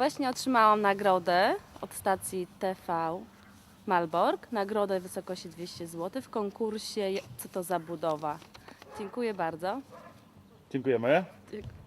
Właśnie otrzymałam nagrodę od stacji TV Malbork. Nagrodę w wysokości 200 zł w konkursie Co to za budowa. Dziękuję bardzo. Dziękujemy. Dziękuję.